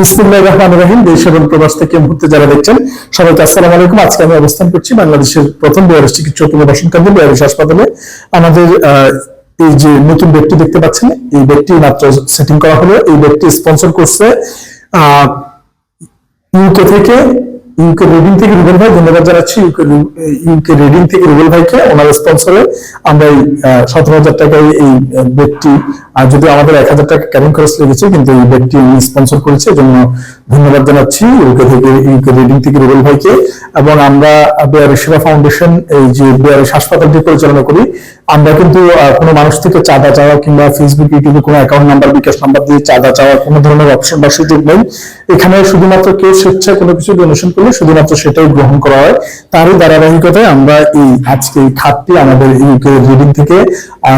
বিসমুল্লাহ রহমান রহিম। দেশ এবং প্রবাস থেকে মুহূর্তে যারা দেখছেন, সবাইকে আসসালাম আলাইকুম। আজকে আমি অবস্থান করছি বাংলাদেশের প্রথম বিহারের চিকিৎসা পুনর্বাসন কেন্দ্র বিহারের হাসপাতালে। আমাদের এই যে নতুন ব্যক্তি দেখতে পাচ্ছেন, এই ব্যক্তি মাত্র সেটিং করা হলো। এই ব্যক্তি স্পন্সর করছে ইউকে থেকে ইউকে রিডিং থেকে রুবেল ভাই, ধন্যবাদ জানাচ্ছি। ইউকে ইউকে রিডিং থেকে রুবেল ভাইকে, ওনার স্পন্সরে আমরা এই সতেরো হাজার টাকায় এই ব্যক্তি আর যদি আমাদের এক হাজার টাকা ক্যারিং খরচ লেগেছে, কিন্তু এই ব্যক্তি স্পন্সর করেছে, এজন্য ধন্যবাদ জানাচ্ছি ইউকে থেকে ইউকে রিডিং থেকে রুবেল ভাইকে। এবং আমরা বিহারের সেবা ফাউন্ডেশন এই যে বিহারের হাসপাতালটি পরিচালনা করি, আমরা কিন্তু কোনো মানুষ থেকে চাঁদা চাওয়া কিংবা ফেসবুক ইউটিউবে কোনো অ্যাকাউন্ট নাম্বার বিকাশ নাম্বার দিয়ে চাঁদা চাওয়া কোনো ধরনের অপশন বা সুযোগ নেই। এখানে শুধুমাত্র কেউ স্বেচ্ছায় কোনো কিছু ডোনেশন করলে শুধুমাত্র সেটাই গ্রহণ করা হয়। তারই ধারাবাহিকতায় আমরা এই আজকে এই খাতটি আমাদের ইউকে রিডিং থেকে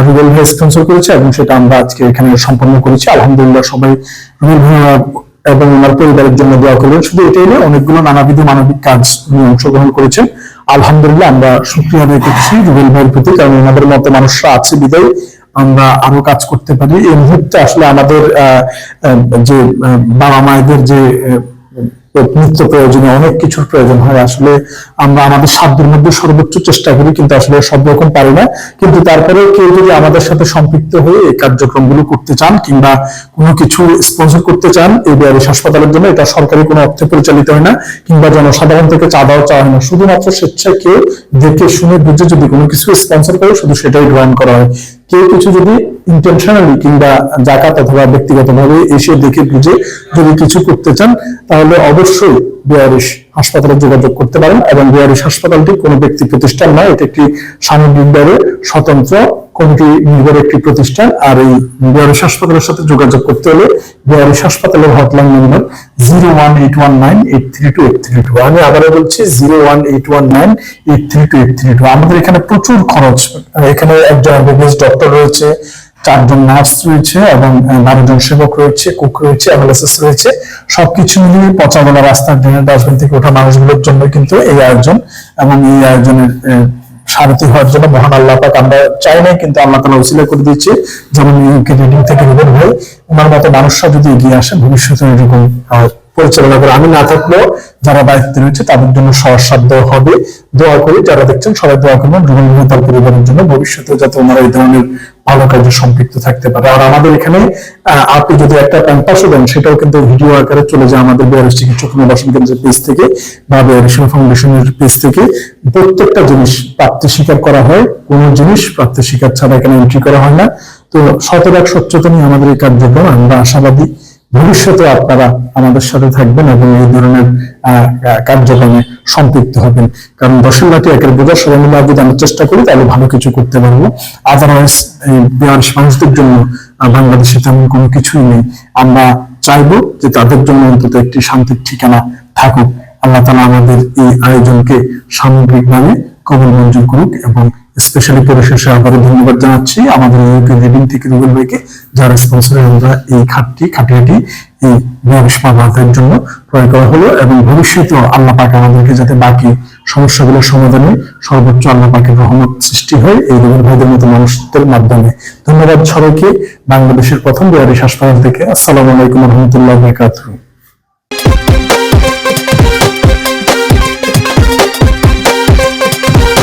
রুবেল ভাই স্পন্সর করেছে এবং সেটা আমরা আজকে এখানে সম্পন্ন করেছি। আলহামদুলিল্লাহ সবাই রুবেল এবং ওনার পরিবারের জন্য দোয়া করবেন। শুধু এটাই নয়, অনেকগুলো নানাবিধ মানবিক কাজ উনি অংশগ্রহণ করেছেন। আলহামদুলিল্লাহ আমরা শুক্রিয়া আদায় করছি রুবেল ভাইয়ের প্রতি, কারণ ওনাদের মতো মানুষরা আছে বিদায়। আমরা আরও কাজ করতে পারি। এই মুহূর্তে আসলে আমাদের যে বাবা মায়েদের যে নিত্য প্রয়োজনীয় অনেক কিছুর প্রয়োজন হয়। আসলে আমরা আমাদের সাধ্যের মধ্যে সর্বোচ্চ চেষ্টা করি, কিন্তু আসলে সব রকম পারি না। কিন্তু তারপরে কেউ যদি আমাদের সাথে সম্পৃক্ত হয়ে এই কার্যক্রমগুলো করতে চান কিংবা কোনো কিছু স্পন্সর করতে চান, এই বিহারিস হাসপাতালের জন্য এটা সরকারি কোনো অর্থে পরিচালিত হয় না, কিংবা জনসাধারণ থেকে চাঁদাও চাওয়া হয় না। শুধুমাত্র স্বেচ্ছায় কেউ দেখে শুনে বুঝে যদি কোনো কিছু স্পন্সর করে, শুধু সেটাই গ্রহণ করা হয়। কেউ কিছু যদি ইন্টেনশনালি কিংবা জাকাত অথবা ব্যক্তিগতভাবে এসে দেখে বুঝে যদি কিছু করতে চান, তাহলে অবশ্যই বিহারিস হাসপাতালে যোগাযোগ করতে পারেন এবং বিহারিস হাসপাতালটি কোনো ব্যক্তি প্রতিষ্ঠান নয়, এটা একটি সামগ্রিকভাবে স্বতন্ত্র কমিটি নির্ভর একটি প্রতিষ্ঠান। আর এই বিহারিস হাসপাতালের সাথে যোগাযোগ করতে হলে বিহারিস হাসপাতালের hotline number zero one eight one nine eight three two eight three two. আমি আবারও বলছি, zero one eight one nine eight three two eight three two. আমাদের এখানে প্রচুর খরচ। এখানে একজন ডক্টর রয়েছে চারজন নার্স রয়েছে এবং বারো জন সেবক রয়েছে, কুক রয়েছে এমএলএসএস রয়েছে। সবকিছু মিলিয়ে পচা বলা রাস্তার ড্রেনের ডাস্টবিন থেকে ওঠা মানুষগুলোর জন্য কিন্তু এই আয়োজন এবং এই আয়োজনের সারথি হওয়ার জন্য মহান আল্লাহ পাক আমরা চাই নাই কিন্তু আল্লাহ তালা করে যেমন থেকে ওনার মতো মানুষরা যদি এগিয়ে আসে, ভবিষ্যতে এরকম পরিচালনা করে। আমি না থাকলেও যারা দায়িত্বে রয়েছে, তাদের জন্য সহসাধ্য হবে। দোয়া করি, যারা দেখছেন, সবাই দোয়া করবেন তার পরিবারের জন্য ভবিষ্যতে যাতে ওনারা এই ধরনের ভালো কাজে সম্পৃক্ত থাকতে পারে। আর আমাদের এখানে আপনি যদি একটা ক্যাম্পাসও দেন, সেটাও কিন্তু ভিডিও আকারে চলে যায় আমাদের বিহারের চিকিৎসক নির্বাচন কেন্দ্রের পেজ থেকে বা বিহারেশন ফাউন্ডেশনের পেজ থেকে। প্রত্যেকটা জিনিস প্রাপ্তি স্বীকার করা হয়, কোন জিনিস প্রাপ্তি স্বীকার ছাড়া এখানে এন্ট্রি করা হয় না। তো শতভাগ সচেতনই আমাদের এই কার্যক্রম, আমরা আশাবাদী ভবিষ্যতে আপনারা আমাদের সাথে থাকবেন এবং এই ধরনের কার্যক্রমে সম্পৃক্ত হবেন। কারণ দশের লাঠি একের বোঝা সবাই মিলে যদি আমরা চেষ্টা করি, তাহলে ভালো কিছু করতে পারব। আদারওয়াইজ বিহারিস মানুষদের জন্য বাংলাদেশে তেমন কোনো কিছুই নেই। আমরা চাইব যে তাদের জন্য অন্তত একটি শান্তির ঠিকানা থাকুক। আল্লাহ তালা আমাদের এই আয়োজনকে সামগ্রিকভাবে কবল মঞ্জুর করুক এবং স্পেশালি পরিশেষে আবারও ধন্যবাদ জানাচ্ছি। আমাদের ইউকে রিডিং থেকে রুবেল ভাইকে যারা স্পন্সরে আমরা এই খাটটি খাটিয়াটি, এই নিরামিষ মানবতার জন্য ক্রয় করা হলো এবং ভবিষ্যতেও আল্লাহ পাক আমাদেরকে যাতে বাকি সমস্যাগুলোর সমাধানে সর্বোচ্চ আল্লাহ পাকের রহমত সৃষ্টি হয়, এই রুবেল ভাইদের মতো মানুষদের মাধ্যমে। ধন্যবাদ সবাইকে। বাংলাদেশের প্রথম বিহারিস হাসপাতাল থেকে আসসালামু আলাইকুম রহমতুল্লাহ বারাকাতুহু।